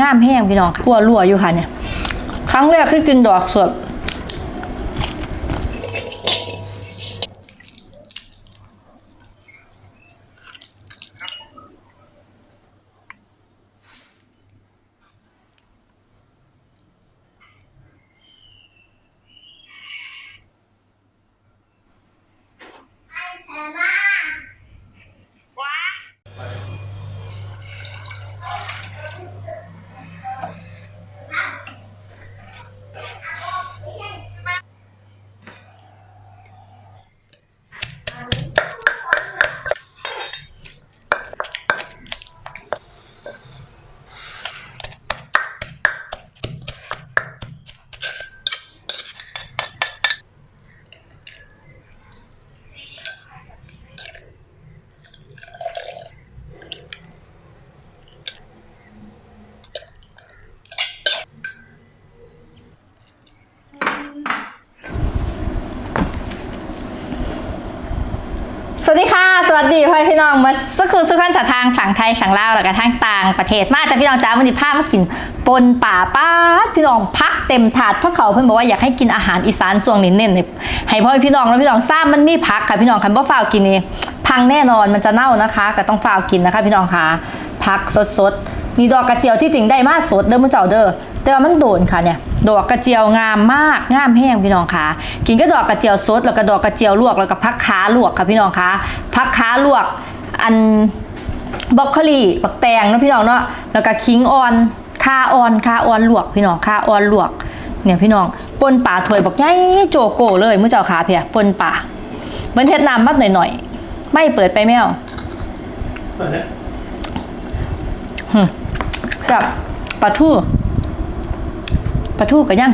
งามแห้งพี่น้องค่วรั่วอยู่ค่ะเนี่ย ครั้งแรกคือกินดอกสด สวัสดีค่ะ สดีพ่อพี่น้องมาสักคือสุขันจากทางฝั่งไทยฝั่งลาวแล้วก็ทางต่างประเทศมาจากพี่น้องจ้าวันนี้พามากินปนป่าป้าพี่น้องพักเต็มถาดเพราะเขาเพิ่นบอกว่าอยากให้กินอาหารอีสานส่วงนี้เน้นๆให้ให้พ่อพี่น้องแล้วพี่น้องทราบมันมีพักค่ะพี่น้องคันบ่ฝ้ากินนี่พังแน่นอนมันจะเน่านะคะก็ต้องฝ้ากินนะคะ พี่น้องค่ะพักสดๆ นี่ดอกกระเจียวที่จริงได้มาสดเด้อมื้อเจ้าเด้อแต่ว่ามันโดนค่ะเนี่ยดอกกระเจียวงามมากงามแห้งพี่น้องคะกินก็ดอกกระเจียวสดแล้วก็ดอกกระเจียวลวกแล้วก็พักขาลวกค่ะพี่น้องคะพักขาลวกอันบรอกโคลีบักแตงเนาะพี่น้องเนาะแล้วก็คิงออนคาออนคาออนลวก พี่น้องคาออนลวกเนี่ยพี่น้องปนป่าถวยบอกใหญ่โจโก้เลยมื้อเจ้าขาเพียปนป่าเหมือนเทศน้ำมัดหน่อยๆไม่เปิดไปแมวเปิดแล้ว กับปลาทูปลาทูกับยัง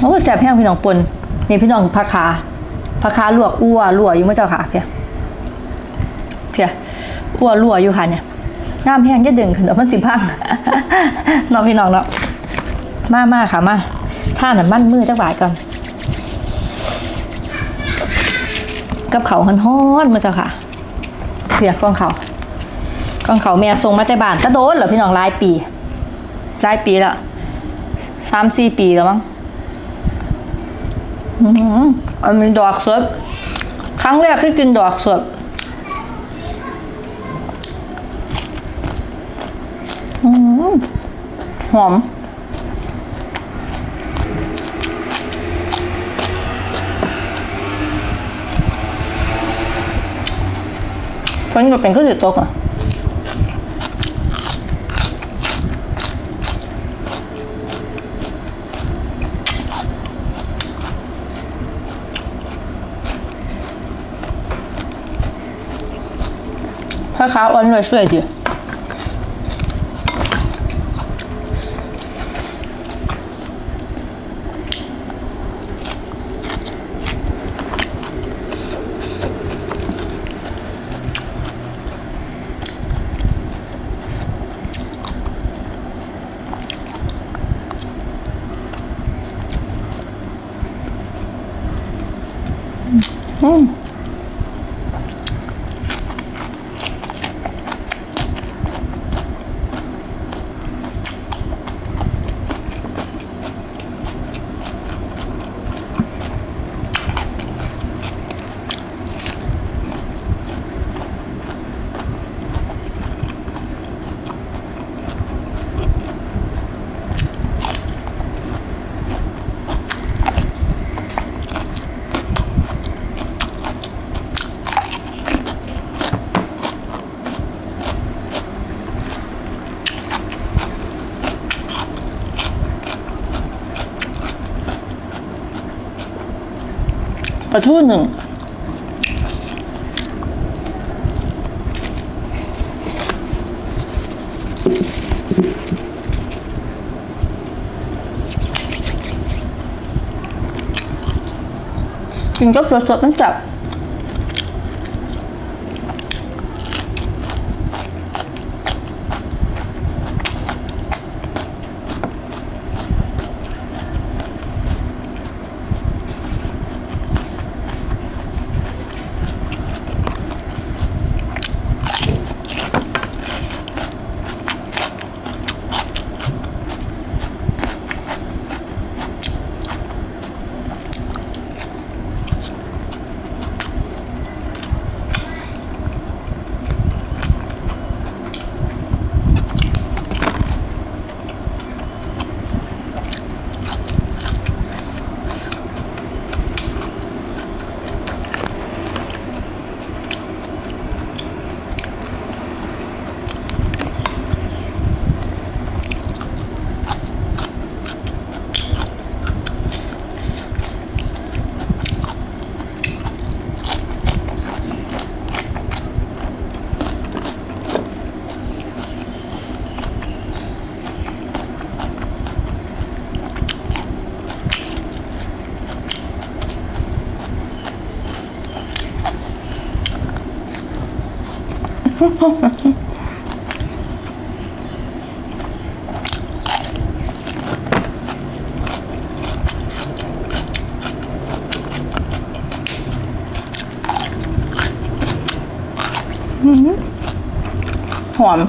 โอ้แสบแห้งพี่น้องปนนี่พี่น้องผักขาผักขาลวกอ้วลวกอยู่เมื่อเจ้าค่ะเพียเพียอ้วลวกอยู่ค่ะเนี่ยน้ำแห้งจะดึงขึ้นแต่มันสิพังน้องพี่น้องเนาะมามาค่ะมาท่าหนัมั่นมือจักบาทก่อนกับเขาฮ้อนๆเมื่อเจ้าค่ะเพียกองเขา กองเขาแม่ส่งมาแต่บ้านตะโดนเหรอพี่น้องหลายปีหลายปีแล้วสามสี่ปีแล้วมั้งอืออืออันนี้ดอกสดครั้งแรกที่กินดอกสดอือหือหอมฝนก็เป็นก็จะตกอะ ผ้าขาวอ่ อนเลยช่วยดิอืมปลาทูหนึ่งกินก็สดๆมันจับ หอม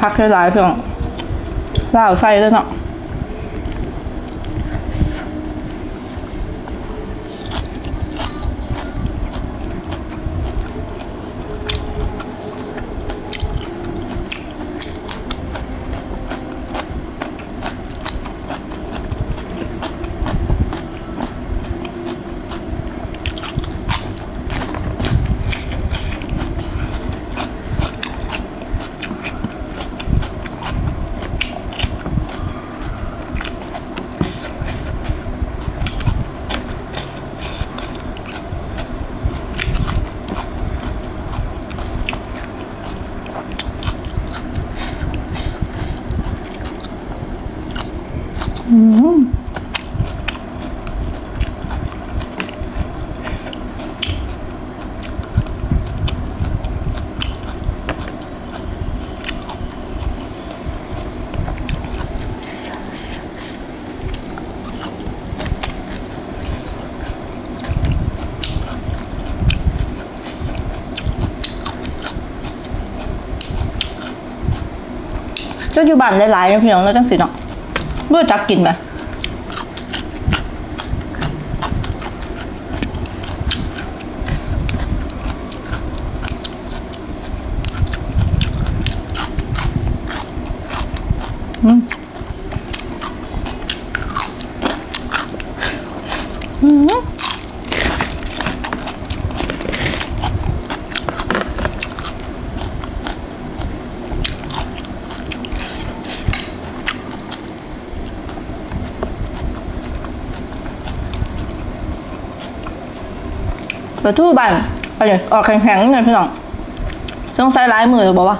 พักหลายๆเพียงลาวใส่เลยเนาะเจ้า อยู่บ้านหลายๆเพียงแล้วจังสิเนาะเมื่อจักกินไหมอืม ประตูบ้านไปเลยออกแข็งๆหน่อยพี่น้องต้องใส่ร้ายมือหรือเปล่าจับ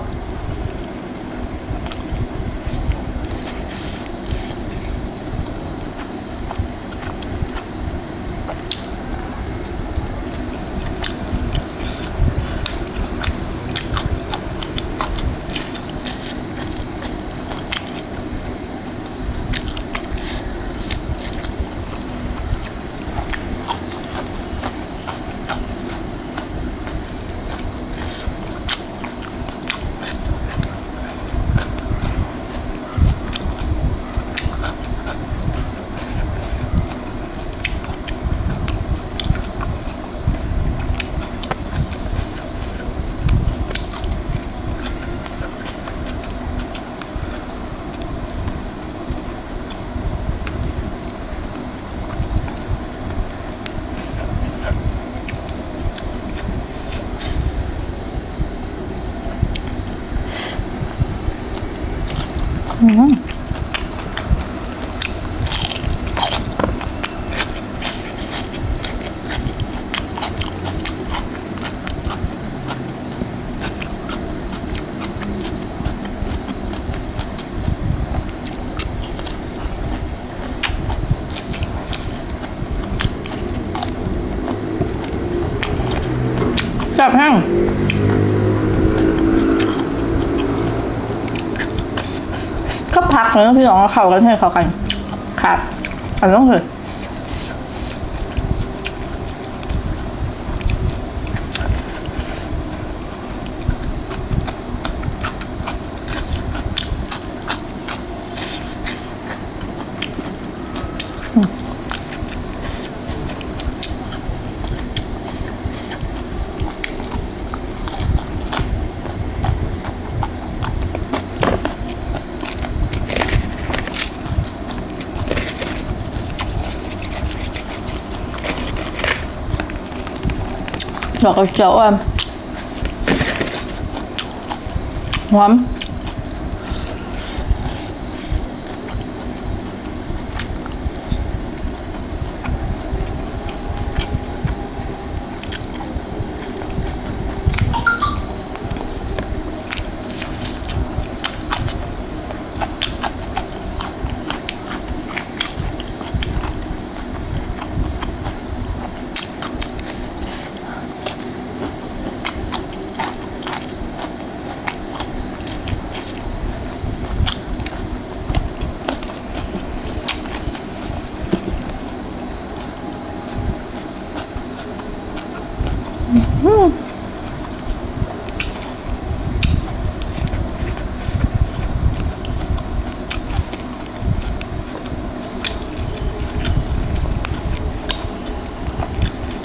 Mm-hmm. พักเลยนะพี่น้องเขากันให้เขากันครับอันนั้นเลยดอ กกระเ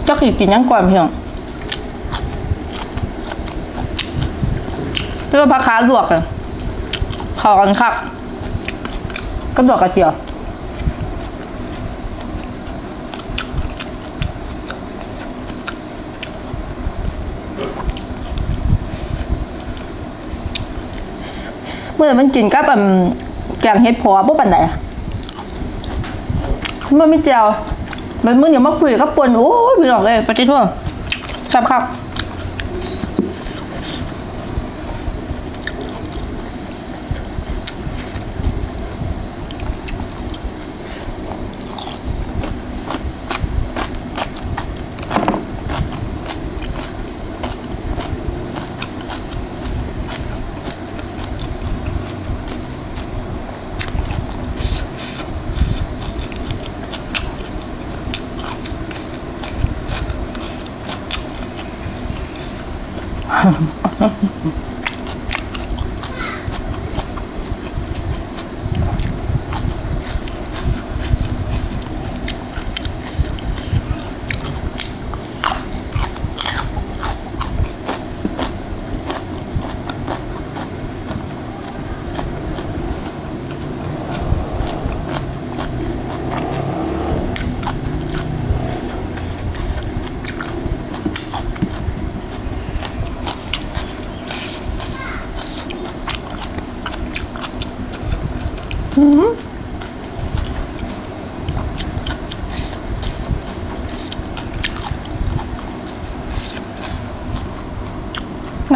จักสิกินยังก่อนพี่น้องเรื่องผักขาลวกอะข้ากันคักก็ดอกกระเจียวเมื่อมันกินกับแกงเห็ดพอบ่ปันใดอะมันไม่เจียว มันมึงอย่ามาคุยกับปนโอ้ยพี่น้องเลยปฏิทั่วครับครับ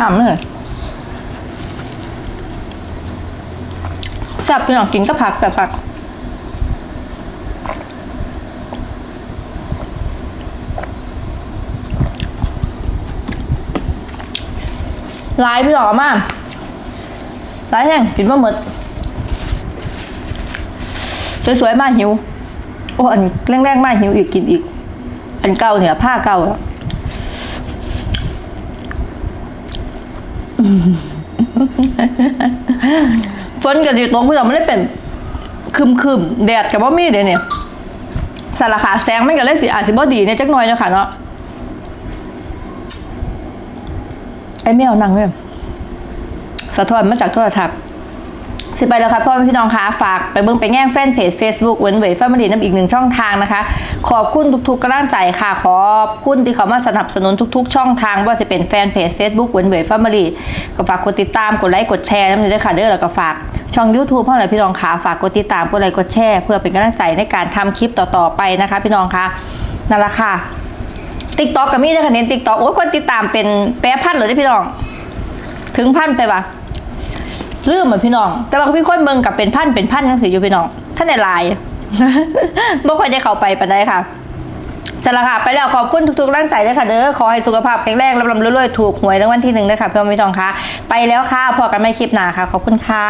น้ำเลยแซ่บพี่น้องกินก็ผักแซ่บผักลายพี่น้องเอามาลายแห้งกินมาหมดสวยๆมากหิวโอ้อันแรงๆมากหิวอีกกินอีก อันเก่าเนี่ยผ้าเก่าแล้ว ฝนกับจิตตกพี่น้องไม่ได้เป็นคึมคึมแดดกับว่ามีเดี๋ยวเนี่ยสารขาแสงไม่กับเลสิอาจสิบ่ดีเนี่ยจักหน่อยเนาะค่ะเนาะไอ้แมวนั่งเนี่ยสะท้อนมาจากโทรทัศน์ สิไปแล้วครับพ่อแม่พี่น้องคะฝากไปเบิ่งไปแง่งแฟนเพจ Facebook เว้นเวยแฟมิลี่น้ำอีกหนึ่งช่องทางนะคะ ขอบคุณทุกๆกำลังใจค่ะ ขอบคุณที่เขามาสนับสนุนทุกๆ ช่องทางว่าจะเป็นแฟนเพจ Facebook เว้นเวยแฟมิลี่ก็ฝากกดติดตามกดไลค์กดแชร์น้ำด้วยค่ะเด้อแล้วก็ฝากช่อง YouTube พ่อแม่พี่น้องคะฝากกดติดตามกดไลค์กดแชร์เพื่อเป็นกำลังใจในการทำคลิปต่อๆไปนะคะ พี่น้องคะนั่นแหละค่ะติ๊กต็อกกับมีด้วยค่ะเน้นติ๊กต็อกโอ้ยคนติดตามเป็นแปดพันเลยได้อพี่น้อง ถึงพันไปปะ ลืมเหมือนพี่น้อง แต่ว่าพี่คนเบิ่งกับเป็นพันเป็นพันยังสิอยู่พี่น้องท่านในไลน์บ่ค่อยได้เข้าไปปานใดค่ะเสร็จแล้วค่ะไปแล้วขอบคุณทุกๆร่างใจด้วยค่ะเด้อขอให้สุขภาพแข็งแรงร่ำรวยๆถูกหวยรางวัลที่หนึ่งด้วยค่ะพี่น้องพี่น้องค่ะ ไปแล้วค่ะพอกันไม่คลิปหน้าค่ะ ขอบคุณค่ะ